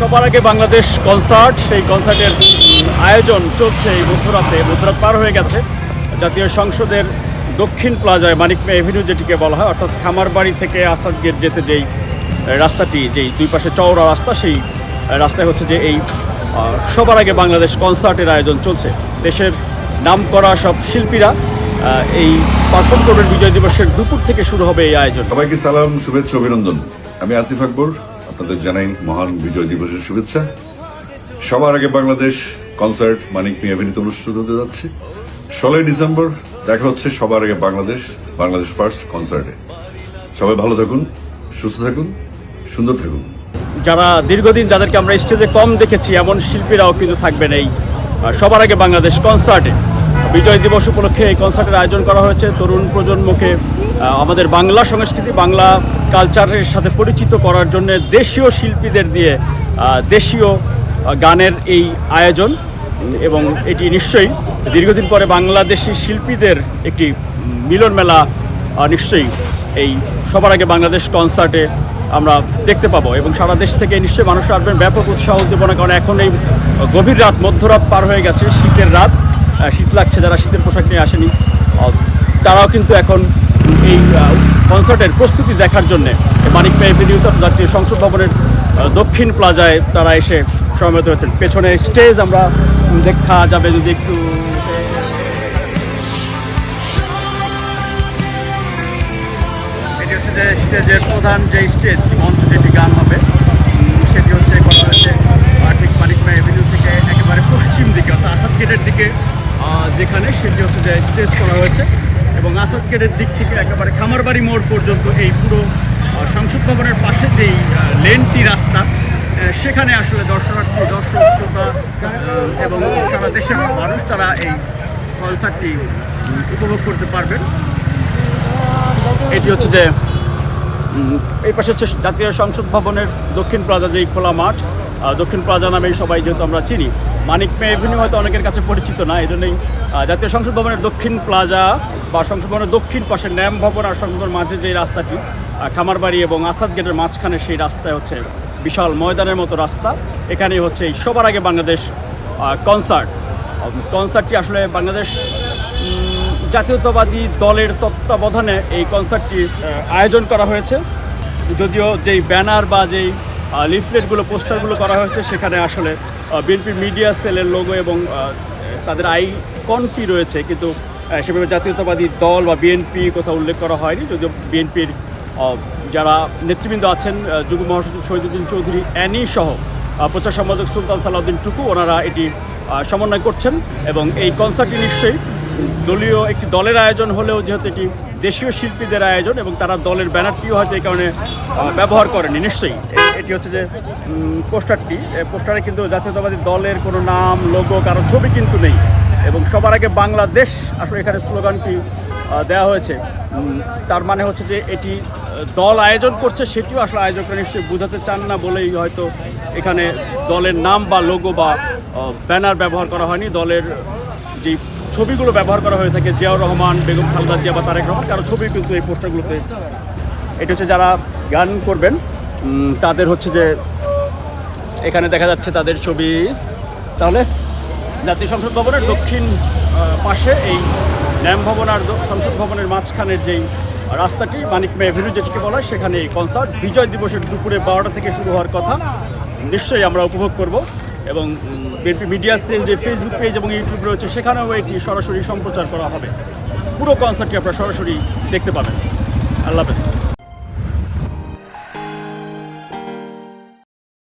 সবার আগে বাংলাদেশ কনসার্ট সেই কনসার্টের আয়োজন চলছে এই মধ্যরাতে। মধ্যরাত পার হয়ে গেছে। জাতীয় সংসদের দক্ষিণ প্লাজায় মানিক মে এভিনিউ যেটিকে বলা হয়, অর্থাৎ খামারবাড়ি থেকে আসাদ গেট যেতে যেই রাস্তাটি, যেই দুই পাশে চওড়া রাস্তা, সেই রাস্তায় হচ্ছে যে এই সবার আগে বাংলাদেশ কনসার্টের আয়োজন চলছে। দেশের নাম করা সব শিল্পীরা এই পারফর্ম করবেন বিজয় দিবসের দুপুর থেকে শুরু হবে এই আয়োজন। সবাইকে সালাম, শুভেচ্ছা, অভিনন্দন। আমি আসিফ আকবর আপনাদের জানাই মহান বিজয় দিবসের শুভেচ্ছা। সবার আগে বাংলাদেশ কনসার্ট মানিক মিয়া এভিনিতে অনুষ্ঠিত হতে যাচ্ছে। ষোলোই ডিসেম্বর দেখা হচ্ছে সবার আগে বাংলাদেশ বাংলাদেশ ফার্স্ট কনসার্টে। সবাই ভালো থাকুন, সুস্থ থাকুন, সুন্দর থাকুন। যারা দীর্ঘদিন যাদেরকে আমরা স্টেজে কম দেখেছি, এমন শিল্পীরাও কিন্তু থাকবেন এই সবার আগে বাংলাদেশ কনসার্টে। বিজয় দিবস উপলক্ষে এই কনসার্টের আয়োজন করা হয়েছে। তরুণ প্রজন্মকে আমাদের বাংলা সংস্কৃতি, বাংলা কালচারের সাথে পরিচিত করার জন্য দেশীয় শিল্পীদের দিয়ে দেশীয় গানের এই আয়োজন। এবং এটি নিশ্চয়ই দীর্ঘদিন পরে বাংলাদেশি শিল্পীদের একটি মিলন মেলা নিশ্চয়ই এই সবার আগে বাংলাদেশ কনসার্টে আমরা দেখতে পাবো। এবং সারা দেশ থেকে নিশ্চয়ই মানুষ আসবেন। ব্যাপক উৎসাহ উদ্দীপনা, কারণ এখন এই গভীর রাত, মধ্যরাত পার হয়ে গেছে, শীতের রাত। শীত লাগছে যারা শীতের পোশাক নিয়ে আসেনি। তারাও কিন্তু এখন এই কনসার্টের প্রস্তুতি দেখার জন্য মানিক পেয়ে ভিডিওতে জাতীয় সংসদ ভবনের দক্ষিণ প্লাজায় তারা এসে সমবেত হয়েছেন। পেছনে স্টেজ আমরা দেখা যাবে যদি একটু। যে স্টেজের প্রধান যে স্টেজ, মঞ্চ যেটি, গান হবে উম, সেটি হচ্ছে করা হয়েছে আহ, ঠিক মানিকমা এভিনিউ থেকে একেবারে পশ্চিম দিকে অর্থাৎ আসাদ গেটের দিকে আহ, যেখানে সেটি হচ্ছে যে স্টেজ করা হয়েছে এবং দিক থেকে একেবারে খামারবাড়ি মোড় পর্যন্ত এই পুরো সংসদ ভবনের পাশে যেই লেনটি রাস্তা। সেখানে আসলে দর্শনার্থী, দর্শক, শ্রোতা এবং সারা দেশের মানুষ তারা এই কনসার্টটি উপভোগ করতে পারবেন। এটি হচ্ছে যে এই পাশে হচ্ছে জাতীয় সংসদ ভবনের দক্ষিণ প্লাজা, যেই খোলা মাঠ দক্ষিণ প্লাজা নামেই সবাই যেহেতু আমরা চিনি মানিক মে এভিনিউ হয়তো অনেকের কাছে পরিচিত না এই জন্যই জাতীয় সংসদ ভবনের দক্ষিণ প্লাজা বা সংসদ ভবনের দক্ষিণ পাশে ন্যাম ভবন আর সংসদ মাঝে যে রাস্তাটি খামারবাড়ি এবং আসাদ গেটের মাঝখানে সেই রাস্তায় হচ্ছে বিশাল ময়দানের মতো রাস্তা। এখানেই হচ্ছে এই সবার আগে বাংলাদেশ কনসার্ট কনসার্টটি আসলে বাংলাদেশ জাতীয়তাবাদী দলের তত্ত্বাবধানে এই কনসার্টটি আয়োজন করা হয়েছে। যদিও যেই ব্যানার বা যেই লিফলেটগুলো পোস্টারগুলো করা হয়েছে, সেখানে আসলে বিএনপি মিডিয়া সেলের লোগো এবং তাদের আই আইকনটি রয়েছে, কিন্তু সেভাবে জাতীয়তাবাদী দল বা বিএনপি কোথাও উল্লেখ করা হয়নি। যদিও বিএনপির যারা নেতৃবৃন্দ আছেন যুব মহাসচিব শহীদুদ্দিন চৌধুরী, অ্যানি সহ প্রচার সম্পাদক সুলতান সালাউদ্দিন টুকু, ওনারা এটি সমন্বয় করছেন এবং এই কনসার্টটি নিশ্চয়ই দলীয় একটি দলের আয়োজন হলেও যেহেতু এটি দেশীয় শিল্পীদের আয়োজন এবং তারা দলের ব্যানারটিও হয়তো এই কারণে ব্যবহার করেনি, নিশ্চয়ই। এটি হচ্ছে যে পোস্টারটি। পোস্টারে কিন্তু জাতীয়তাবাদী দলের কোনো নাম, লোগো, কারও ছবি কিন্তু নেই। এবং সবার আগে বাংলাদেশ, আসলে এখানে স্লোগানটি দেওয়া হয়েছে। তার মানে হচ্ছে যে, এটি দল আয়োজন করছে, সেটিও আসলে আয়োজকরা নিশ্চয়ই বোঝাতে চান না বলেই হয়তো এখানে দলের নাম বা লোগো বা ব্যানার ব্যবহার করা হয়নি। দলের যে ছবিগুলো ব্যবহার করা হয়ে থাকে জিয়াউর রহমান, বেগম খালদা জিয়া বা তারেক রহমান। কারও ছবি কিন্তু এই পোস্টারগুলোতে এটা হচ্ছে যারা গান করবেন তাদের হচ্ছে যে এখানে দেখা যাচ্ছে তাদের ছবি। তাহলে জাতীয় সংসদ ভবনের দক্ষিণ পাশে এই ন্যাম ভবন আর সংসদ ভবনের মাঝখানের যেই রাস্তাটি, মানিক মে এভিনিউ যেটিকে বলা হয়, সেখানে এই কনসার্ট। বিজয় দিবসের দুপুরে বারোটা থেকে শুরু হওয়ার কথা। নিশ্চয়ই আমরা উপভোগ করব। এবং বিএনপি মিডিয়া সেল যে ফেসবুক পেজ এবং ইউটিউব রয়েছে, সেখানেও এটি সরাসরি সম্প্রচার করা হবে। পুরো কনসার্টটি আপনারা সরাসরি দেখতে পাবেন। আল্লাহ হাফেজ।